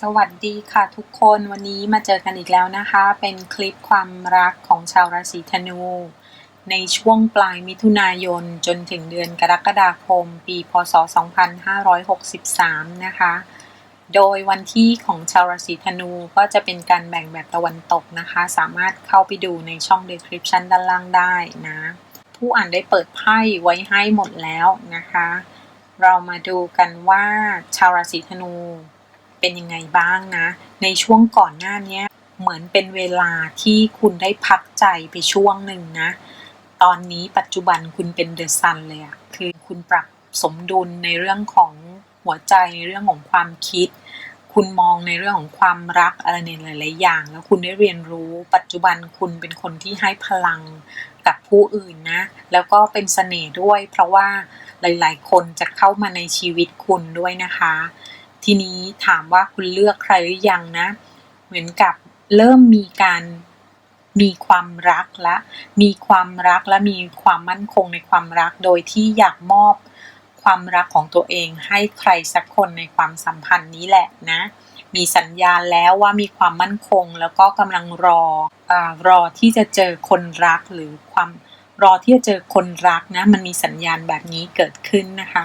สวัสดีค่ะทุกคนวันนี้มาเจอกันอีกแล้วนะคะ เป็นคลิปความรักของชาวราศีธนู ในช่วงปลายมิถุนายนจนถึงเดือนกรกฎาคม ปีพศ 2563 นะคะ โดยวันที่ของชาวราศีธนูก็จะเป็นการแบ่งแบบตะวันตกนะคะ สามารถเข้าไปดูในช่อง description ด้านล่างได้นะ ผู้อ่านได้เปิดไพ่ไว้ให้หมดแล้วนะคะ เรามาดูกันว่าชาวราศีธนู เป็นยังไงบ้างนะ ในช่วงก่อนหน้านี้เหมือนเป็นเวลาที่คุณได้พักใจไปช่วงหนึ่งนะ ตอนนี้ปัจจุบันคุณเป็นเดอะซันเลยอะคือคุณปรับสมดุลในเรื่องของหัวใจในเรื่องของความคิด คุณมองในเรื่องของความรักอะไรในหลายๆอย่าง แล้วคุณได้เรียนรู้ ปัจจุบันคุณเป็นคนที่ให้พลังกับผู้อื่นนะ แล้วก็เป็นเสน่ห์ด้วย เพราะว่าหลาย ๆ คนจะเข้ามาในชีวิตคุณด้วยนะคะ ทีนี้ถามว่าคุณเลือกใครหรือยังนะ เหมือนกับเริ่มมีการมีความรักและ มีความรักและมีความมั่นคงในความรัก โดยที่อยากมอบความรักของตัวเองให้ใครสักคนในความสัมพันธ์นี้แหละนะ มีสัญญาณแล้วว่ามีความมั่นคงแล้วก็กำลังรออรอที่จะเจอคนรักหรือความรอที่จะเจอคนรักนะ มันมีสัญญาณแบบนี้เกิดขึ้นนะคะ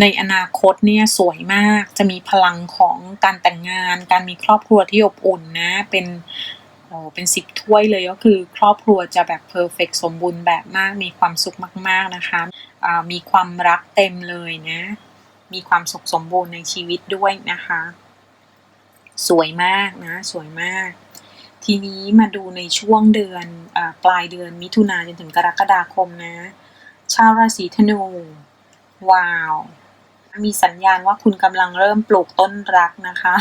ในอนาคตเนี่ยสวยมากจะมีพลังของการแต่งงาน การมีครอบครัวที่อบอุ่นนะ เป็นเป็นสิบถ้วยเลยก็คือครอบครัวจะแบบเพอร์เฟกสมบูรณ์แบบมาก มีความสุขมาก ๆ นะคะะมีความรักเต็มเลยนะ มีความสุขสมบูรณ์ในชีวิตด้วยนะคะ สวยมากนะ สวยมาก ทีนี้มาดูในช่วงเดือนอปลายเดือนมิถุนาจนถึงกรกฎาคมนะ ชาวราศีธนู ว้าว มีสัญญาณว่าคุณกำลังเริ่มปลูกต้นรักนะคะ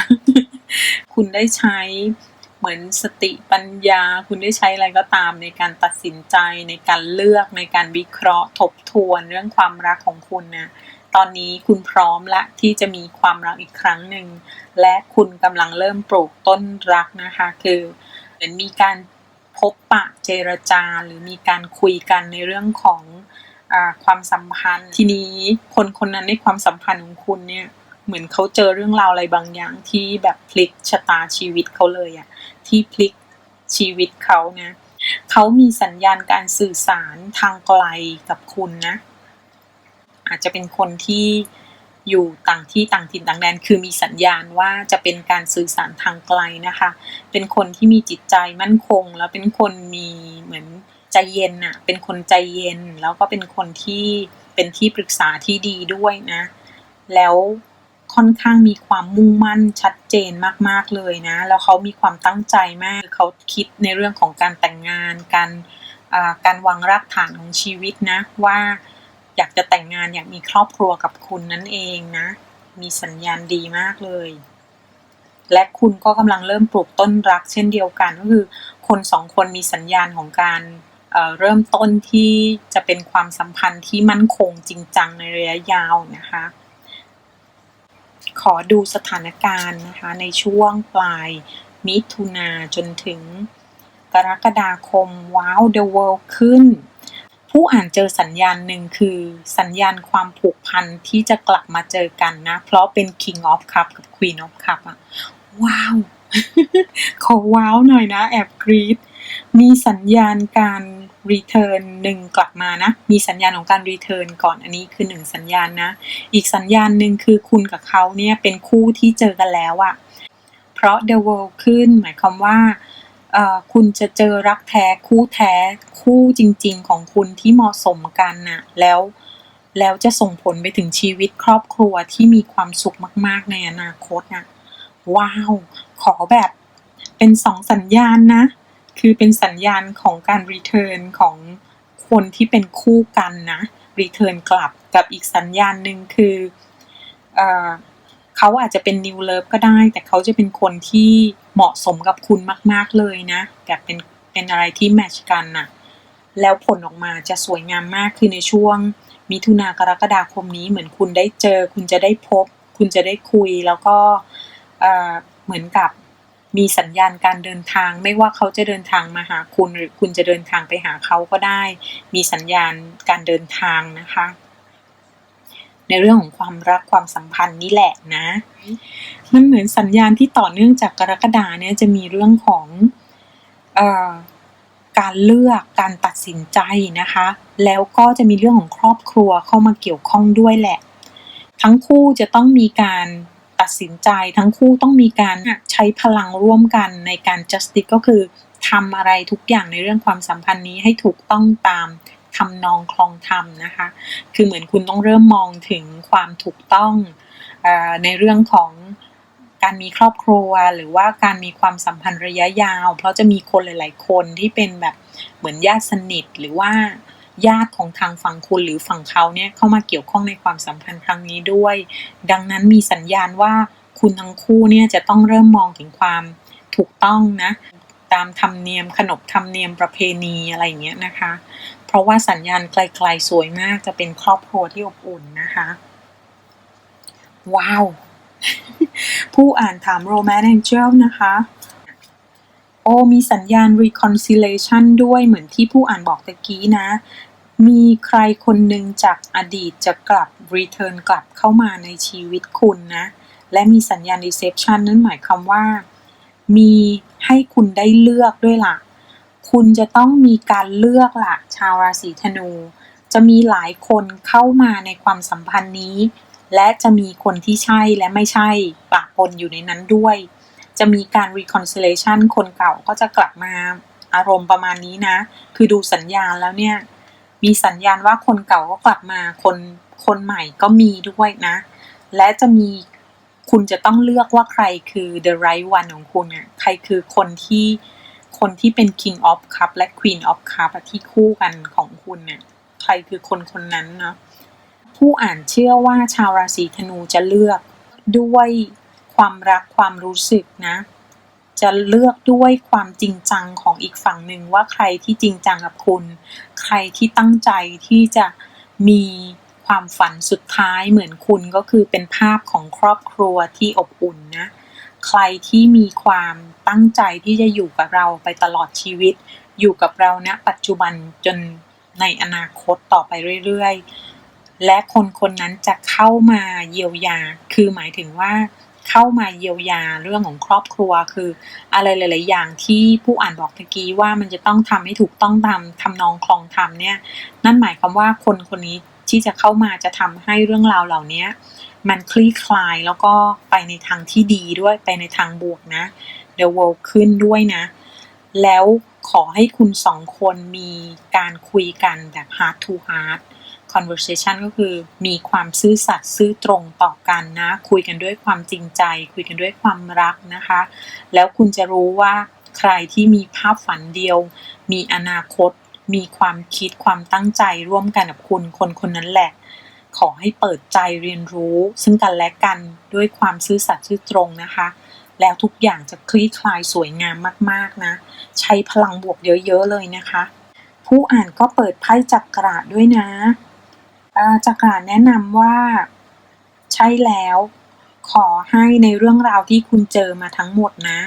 คุณได้ใช้เหมือนสติปัญญา คุณได้ใช้อะไรก็ตามในการตัดสินใจในการเลือกในการวิเคราะห์ทบทวนเรื่องความรักของคุณนะตอนนี้คุณพร้อมละที่จะมีความรักอีกครั้งหนึ่ง และคุณกำลังเริ่มปลูกต้นรักนะคะ คือเหมือนมีการพบปะเจรจาหรือมีการคุยกันในเรื่องของ ความสัมพันธ์ ทีนี้คนคนนั้นในความสัมพันธ์ของคุณเนี่ยเหมือนเขาเจอเรื่องราวอะไรบางอย่างที่แบบพลิกชะตาชีวิตเขาเลยอะที่พลิกชีวิตเขานะเขามีสัญญาณการสื่อสารทางไกลกับคุณนะ อาจจะเป็นคนที่อยู่ต่างที่ต่างถิ่นต่างแดนคือมีสัญญาณว่าจะเป็นการสื่อสารทางไกลนะคะ เป็นคนที่มีจิตใจมั่นคง แล้วเป็นคนมีเหมือน ใจเย็นอะเป็นคนใจเย็น แล้วก็เป็นคนที่เป็นที่ปรึกษาที่ดีด้วยนะ แล้วค่อนข้างมีความมุ่งมั่นชัดเจนมากๆเลยนะ แล้วเขามีความตั้งใจมากเขาคิดในเรื่องของการแต่งงาน การการวางรากฐานของชีวิตนะ ว่าอยากจะแต่งงานอยากมีครอบครัวกับคุณนั่นเองนะ มีสัญญาณดีมากเลย และคุณก็กำลังเริ่มปลูกต้นรักเช่นเดียวกันก็คือ คนสองคนมีสัญญาณของการ เริ่มต้นที่จะเป็นความสัมพันธ์ที่มั่นคงจริงจังในระยะยาวนะคะ ขอดูสถานการณ์นะคะในช่วงปลายมิถุนาจนถึงกรกฎาคมว้าว the world ขึ้น ผู้อ่านเจอสัญญาณหนึ่งคือสัญญาณความผูกพันที่จะกลับมาเจอกันนะ เพราะเป็น King of Cup กับ Queen of Cup อะว้าว ขอว้าวหน่อยนะ แอบกรี๊ดมีสัญญาณการ รีเทิร์นหนึ่งกลับมานะ มีสัญญาณของการรีเทิร์นก่อนอันนี้คือหนึ่งสัญญาณนะ อีกสัญญาณหนึ่งคือคุณกับเขาเนี่ยเป็นคู่ที่เจอกันแล้วอะเพราะ the world ขึ้นหมายความว่าคุณจะเจอรักแท้คู่แท้คู่จริง ๆ ของคุณที่เหมาะสมกันนะ่ะแล้วแล้วจะส่งผลไปถึงชีวิตครอบครัวที่มีความสุขมาก ๆ ในอนาคตนะว้าว ขอแบบเป็นสองสัญญาณนะ คือเป็นสัญญาณของการรีเทิร์นของคนที่เป็นคู่กันนะรีเทิร์นกลับกับอีกสัญญาณหนึ่งคือเอเขาอาจจะเป็นนิวเลิฟก็ได้ แต่เขาจะเป็นคนที่เหมาะสมกับคุณมาก ๆเลยนะแบบเป็นเป็นอะไรที่แมชกันนะ่ะแล้วผลออกมาจะสวยงามมากคือในช่วง มิถุนากรกฎาคมนี้เหมือนคุณได้เจอ คุณจะได้พบ คุณจะได้คุยแล้วก็เหมือนกับ มีสัญญาณการเดินทาง ไม่ว่าเขาจะเดินทางมาหาคุณ หรือคุณจะเดินทางไปหาเขาก็ได้ มีสัญญาณการเดินทางนะคะ ในเรื่องของความรักความสัมพันธ์นี่แหละนะ มันเหมือนสัญญาณที่ต่อเนื่องจากกรกฎาเนี่ยจะมีเรื่องของออการเลือกการตัดสินใจนะคะ แล้วก็จะมีเรื่องของครอบครัวเข้ามาเกี่ยวข้องด้วยแหละ ทั้งคู่จะต้องมีการ ตัดสินใจทั้งคู่ต้องมีการใช้พลังร่วมกันในการ justice ก็คือทำอะไรทุกอย่างในเรื่องความสัมพันธ์นี้ให้ถูกต้องตามทำนองคลองธรรมนะคะ คือเหมือนคุณต้องเริ่มมองถึงความถูกต้องอในเรื่องของการมีครอบครัวหรือว่าการมีความสัมพันธ์ระยะยาว เพราะจะมีคนหลาย ๆ คนที่เป็นแบบเหมือนญาติสนิทหรือว่า ญาติของทางฝั่งคุณหรือฝั่งเขาเนี่ยเข้ามาเกี่ยวข้องในความสัมพันธ์ครั้งนี้ด้วย ดังนั้นมีสัญญาณว่าคุณทั้งคู่เนี่ยจะต้องเริ่มมองถึงความถูกต้องนะตามธรรมเนียมขนบธรรมเนียมประเพณีอะไรอย่างเงี้ยนะคะ เพราะว่าสัญญาณไกลๆสวยมากจะเป็นครอบครัวที่อบอุ่นนะคะ ว้าว ผู้อ่านถาม Romance Angel นะคะ โอ้มีสัญญาณ reconciliation ด้วยเหมือนที่ผู้อ่านบอกตะกี้นะ มีใครคนหนึ่งจากอดีตจะกลับ return กลับเข้ามาในชีวิตคุณนะ และมีสัญญาณ reception นั่นหมายความว่า มีให้คุณได้เลือกด้วยล่ะ คุณจะต้องมีการเลือกล่ะ ชาวราศีธนู จะมีหลายคนเข้ามาในความสัมพันธ์นี้ และจะมีคนที่ใช่และไม่ใช่ปะปนอยู่ในนั้นด้วย จะมีการ reconciliation คนเก่าก็จะกลับมาอารมณ์ประมาณนี้นะ คือดูสัญญาณแล้วเนี่ย มีสัญญาณว่าคนเก่าก็กลับมาคนคนใหม่ก็มีด้วยนะ และจะมีคุณจะต้องเลือกว่าใครคือ the right one ของคุณอะใครคือคนที่คนที่เป็น king of cup และ queen of cup ที่คู่กันของคุณเนี่ยใครคือคนคนนั้นเนาะผู้อ่านเชื่อว่าชาวราศีธนูจะเลือกด้วยความรักความรู้สึกนะ จะเลือกด้วยความจริงจังของอีกฝั่งหนึ่งว่าใครที่จริงจังกับคุณ ใครที่ตั้งใจที่จะมีความฝันสุดท้ายเหมือนคุณก็คือเป็นภาพของครอบครัวที่อบอุ่นนะใครที่มีความตั้งใจที่จะอยู่กับเราไปตลอดชีวิต อยู่กับเราณนะปัจจุบันจนในอนาคตต่อไปเรื่อยๆ และคนคนนั้นจะเข้ามาเยียวยา คือหมายถึงว่า เข้ามาเยียวยาเรื่องของครอบครัว คืออะไรหลาย ๆ อย่างที่ผู้อ่านบอกตะกี้ว่ามันจะต้องทำให้ถูกต้องตามทำนองคลองธรรมเนี่ย นั่นหมายความว่าคนคนนี้ที่จะเข้ามาจะทำให้เรื่องราวเหล่านี้มันคลี่คลายแล้วก็ไปในทางที่ดีด้วยไปในทางบวกนะ The World ขึ้นด้วยนะ แล้วขอให้คุณสองคนมีการคุยกันแบบ heart to heart conversation ก็คือมีความซื่อสัตย์ซื่อตรงต่อกันนะ คุยกันด้วยความจริงใจ คุยกันด้วยความรักนะคะ แล้วคุณจะรู้ว่าใครที่มีภาพฝันเดียว มีอนาคต มีความคิดความตั้งใจร่วมกันกับคุณคนคนนั้นแหละ ขอให้เปิดใจเรียนรู้ ซึ่งกันและกันด้วยความซื่อสัตย์ซื่อตรงนะคะ แล้วทุกอย่างจะคลี่คลายสวยงามมากๆนะ ใช้พลังบวกเยอะๆเลยนะคะผู้อ่านก็เปิดไพ่จักระด้วยนะ จักราแนะนำว่าใช่แล้ว ขอให้ในเรื่องราวที่คุณเจอมาทั้งหมดนะ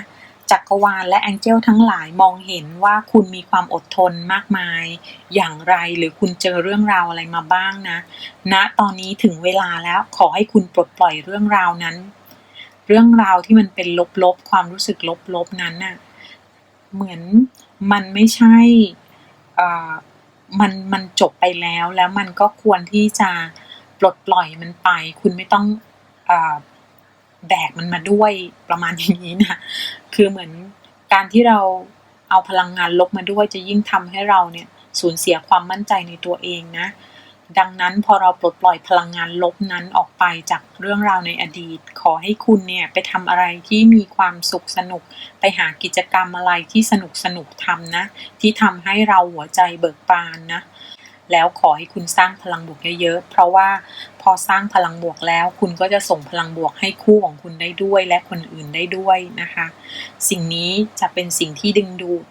จักรวาลและแองเจิลทั้งหลายมองเห็นว่าคุณมีความอดทนมากมาย อย่างไรหรือคุณเจอเรื่องราวอะไรมาบ้างนะณนะตอนนี้ถึงเวลาแล้วขอให้คุณปลดปล่อยเรื่องราวนั้น เรื่องราวที่มันเป็นลบๆความรู้สึกลบๆนั้นน่ะเหมือนมันไม่ใช่ มันมันจบไปแล้ว แล้วมันก็ควรที่จะปลดปล่อยมันไป คุณไม่ต้องอแบกมันมาด้วยประมาณอย่างนี้นะคือเหมือนการที่เราเอาพลังงานลบมาด้วยจะยิ่งทำให้เราเนี่ยสูญเสียความมั่นใจในตัวเองนะ ดังนั้นพอเราปลดปล่อยพลังงานลบนั้นออกไปจากเรื่องราวในอดีต ขอให้คุณเนี่ยไปทำอะไรที่มีความสุขสนุก ไปหากิจกรรมอะไรที่สนุกสนุกทำนะ ที่ทำให้เราหัวใจเบิกบานนะ แล้วขอให้คุณสร้างพลังบวกเยอะๆ เพราะว่าพอสร้างพลังบวกแล้ว คุณก็จะส่งพลังบวกให้คู่ของคุณได้ด้วย และคนอื่นได้ด้วยนะคะ สิ่งนี้จะเป็นสิ่งที่ดึงดูด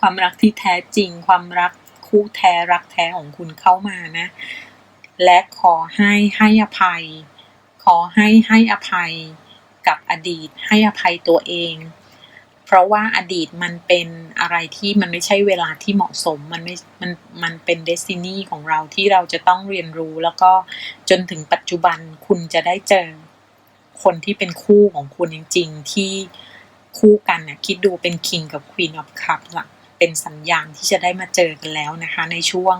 ความรักที่แท้จริง ความรัก คู่แท้รักแท้ของคุณเข้ามานะ และขอให้ให้อภัย ขอให้ให้อภัยกับอดีต ให้อภัยตัวเอง เพราะว่าอดีตมันเป็นอะไรที่มันไม่ใช่เวลาที่เหมาะสม มันไม่ มัน มันเป็นเดสตินีของเราที่เราจะต้องเรียนรู้แล้วก็จนถึงปัจจุบันคุณจะได้เจอคนที่เป็นคู่ของคุณจริง ๆ ที่คู่กันน่ะคิดดูเป็น King กับ Queen of Cups อะ เป็นสัญญาณที่จะได้มาเจอกันแล้วนะคะ ในช่วง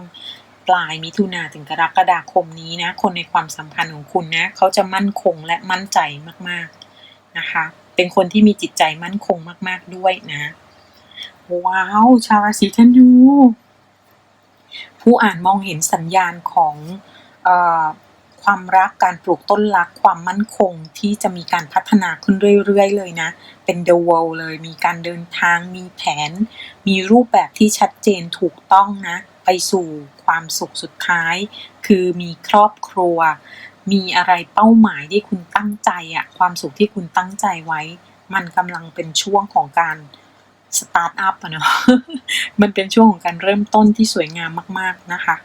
ปลายมิถุนาถึงกรกฎาคมนี้นะ คนในความสัมพันธ์ของคุณนะเขาจะมั่นคงและมั่นใจมากๆนะคะ เป็นคนที่มีจิตใจมั่นคงมากๆด้วยนะ ว้าว ชาวราศีธนูผู้อ่านมองเห็นสัญญาณของอ ความรักการปลูกต้นรักความมั่นคงที่จะมีการพัฒนาขึ้นเรื่อยๆ เลยนะ เป็น the world เลย มีการเดินทาง มีแผน มีรูปแบบที่ชัดเจนถูกต้องนะ ไปสู่ความสุขสุดท้าย คือมีครอบครัว มีอะไรเป้าหมายที่คุณตั้งใจอะความสุขที่คุณตั้งใจไว้ มันกำลังเป็นช่วงของการสตาร์ทอัพอะเนาะ มันเป็นช่วงของการเริ่มต้นที่สวยงามมาก ๆ นะคะ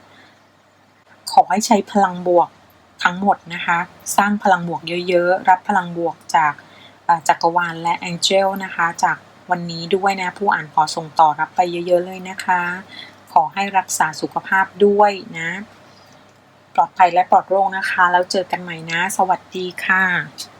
ขอให้ใช้พลังบวก ทั้งหมดนะคะ สร้างพลังบวกเยอะๆ รับพลังบวกจากจักรวาลและแองเจลนะคะ จากวันนี้ด้วยนะ ผู้อ่านขอส่งต่อรับไปเยอะๆเลยนะคะ ขอให้รักษาสุขภาพด้วยนะ ปลอดภัยและปลอดโรคนะคะ แล้วเจอกันใหม่นะ สวัสดีค่ะ